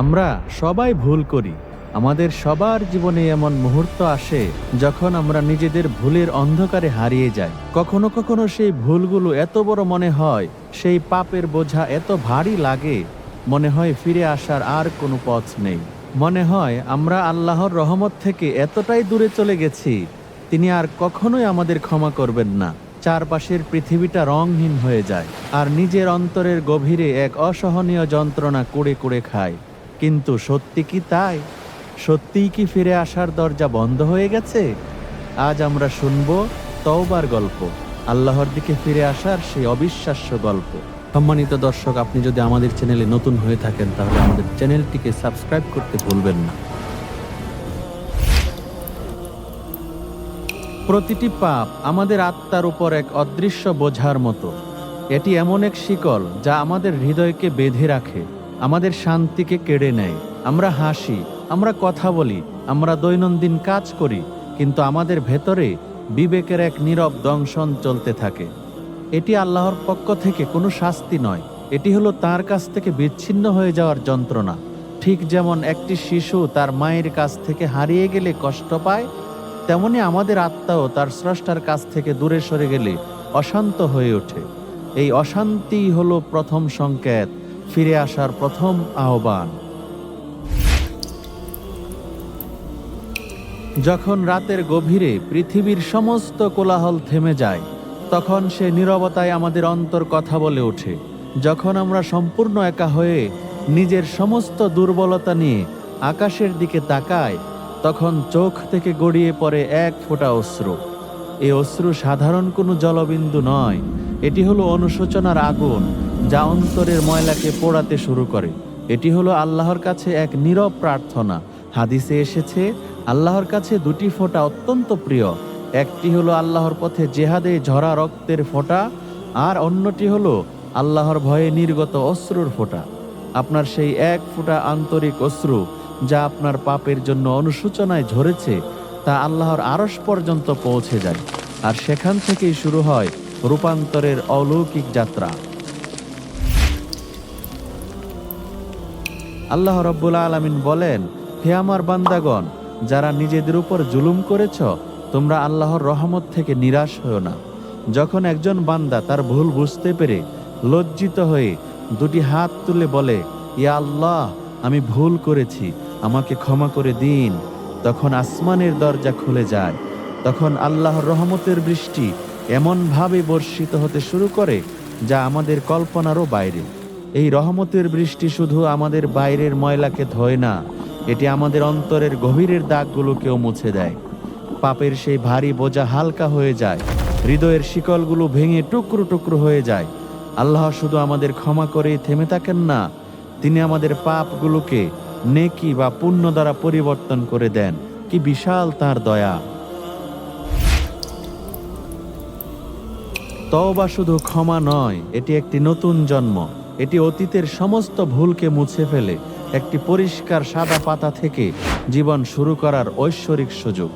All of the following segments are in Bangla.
আমরা সবাই ভুল করি। আমাদের সবার জীবনে এমন মুহূর্ত আসে যখন আমরা নিজেদের ভুলের অন্ধকারে হারিয়ে যাই। কখনো কখনো সেই ভুলগুলো এত বড় মনে হয়, সেই পাপের বোঝা এত ভারী লাগে, মনে হয় ফিরে আসার আর কোনো পথ নেই। মনে হয় আমরা আল্লাহর রহমত থেকে এতটাই দূরে চলে গেছি, তিনি আর কখনোই আমাদের ক্ষমা করবেন না। চারপাশের পৃথিবীটা রংহীন হয়ে যায়, আর নিজের অন্তরের গভীরে এক অসহনীয় যন্ত্রণা কুড়ে কুড়ে খায়। কিন্তু সত্যি কি তাই? সত্যিই কি ফিরে আসার দরজা বন্ধ হয়ে গেছে? আজ আমরা শুনব তওবার গল্প, আল্লাহর দিকে ফিরে আসার সেই অবিশ্বাস্য গল্প। সম্মানিত দর্শক, আপনি যদি আমাদের চ্যানেলে নতুন হয়ে থাকেন, তাহলে আমাদের চ্যানেলটিকে সাবস্ক্রাইব করতে ভুলবেন না। প্রতিটি পাপ আমাদের আত্মার উপর এক অদৃশ্য বোঝার মতো। এটি এমন এক শিকল যা আমাদের হৃদয়কে বেঁধে রাখে। আমাদের শান্তিকে কেড়ে নেয়। আমরা হাসি, আমরা কথা বলি, আমরা দৈনন্দিন কাজ করি, কিন্তু আমাদের ভেতরে বিবেকের এক নীরব দংশন চলতে থাকে। এটি আল্লাহর পক্ষ থেকে কোনো শাস্তি নয়। এটি হলো তার কাছ থেকে বিচ্ছিন্ন হয়ে যাওয়ার যন্ত্রণা। ঠিক যেমন একটি শিশু তার মায়ের কাছ থেকে হারিয়ে গেলে কষ্ট পায়, তেমনি আমাদের আত্মাও তার স্রষ্টার কাছ থেকে দূরে সরে গেলে অশান্ত হয়ে ওঠে। এই অশান্তি হলো প্রথম সংকেত। ফিরে আসার প্রথম আহ্বান। যখন রাতের গভীরে পৃথিবীর সমস্ত কোলাহল থেমে যায়, তখন সে নীরবতায় আমাদের অন্তর কথা বলে ওঠে। যখন আমরা সম্পূর্ণ একা হয়ে নিজের সমস্ত দুর্বলতা নিয়ে আকাশের দিকে তাকাই, তখন চোখ থেকে গড়িয়ে পড়ে এক ফোঁটা অশ্রু। এ অশ্রু সাধারণ কোনো জলবিন্দু নয়, এটি হলো অনুশোচনার আগুন যা অন্তরের ময়লাকে পোড়াতে শুরু করে। এটি হলো আল্লাহর কাছে এক নীরব প্রার্থনা। হাদিসে এসেছে, আল্লাহর কাছে দুটি ফোঁটা অত্যন্ত প্রিয়। একটি হলো আল্লাহর পথে জেহাদে ঝরা রক্তের ফোঁটা আর অন্যটি হলো আল্লাহর ভয়ে নির্গত অশ্রুর ফোঁটা। আপনার সেই এক ফোঁটা আন্তরিক অশ্রু যা আপনার পাপের জন্য অনুশোচনায় ঝরেছে, তা আল্লাহর আরস পর্যন্ত পৌঁছে যায়। আর সেখান থেকেই শুরু হয় রূপান্তরের অলৌকিক যাত্রা। আল্লাহ রব্বুল আলমিন বলেন, হে আমার বান্দাগণ, যারা নিজেদের উপর জুলুম করেছ, তোমরা আল্লাহর রহমত থেকে নিরাশ হও না। যখন একজন বান্দা তার ভুল বুঝতে পেরে লজ্জিত হয়ে দুটি হাত তুলে বলে, ইয়া আল্লাহ, আমি ভুল করেছি, আমাকে ক্ষমা করে দিন। তখন আসমানের দরজা খুলে যায়। তখন আল্লাহর রহমতের বৃষ্টি এমনভাবে বর্ষিত হতে শুরু করে, যা আমাদের কল্পনারও বাইরে। এই রহমতের বৃষ্টি শুধু আমাদের বাইরের ময়লাকে ধয় না, এটি আমাদের অন্তরের গভীরের দাগগুলোকেও মুছে দেয়। পাপের সেই ভারী বোঝা হালকা হয়ে যায়, হৃদয়ের শিকলগুলো ভেঙে টুকরো টুকরো হয়ে যায়। আল্লাহ শুধু আমাদের ক্ষমা করে থেমে থাকেন না, তিনি আমাদের পাপগুলোকে নেকি বা পুণ্য দ্বারা পরিবর্তন করে দেন। কি বিশাল তার দয়া। তওবা শুধু ক্ষমা নয়, এটি একটি নতুন জন্ম। এটি অতীতের সমস্ত ভুলকে মুছে ফেলে একটি পরিষ্কার সাদা পাতা থেকে জীবন শুরু করার ঐশ্বরিক সুযোগ।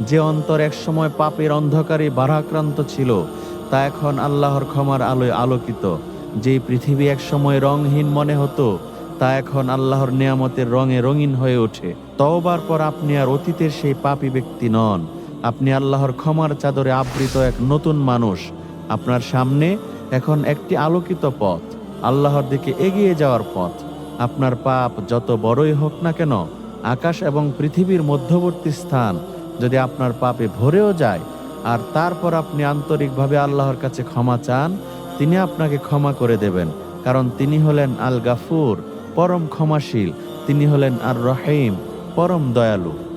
যে অন্তর একসময় পাপের অন্ধকারে বারাক্রান্ত ছিল, তা এখন আল্লাহর ক্ষমার আলোয় আলোকিত। যেই পৃথিবী একসময় রংহীন মনে হতো, তা এখন আল্লাহর নিয়ামতের রঙে রঙিন হয়ে ওঠে। তওবার পর আপনি আর অতীতের সেই পাপী ব্যক্তি নন। আপনি আল্লাহর ক্ষমার চাদরে আবৃত এক নতুন মানুষ। আপনার সামনে এখন একটি আলোকিত পথ। আল্লাহর দিকে এগিয়ে যাওয়ার পথ। আপনার পাপ যত বড়ই হোক না কেন, আকাশ এবং পৃথিবীর মধ্যবর্তী স্থান যদি আপনার পাপে ভরেও যায়, আর তারপর আপনি আন্তরিকভাবে আল্লাহর কাছে ক্ষমা চান, তিনি আপনাকে ক্ষমা করে দেবেন, কারণ তিনি হলেন আল গাফুর পরম ক্ষমাশীল, তিনি হলেন আর রহিম পরম দয়ালু।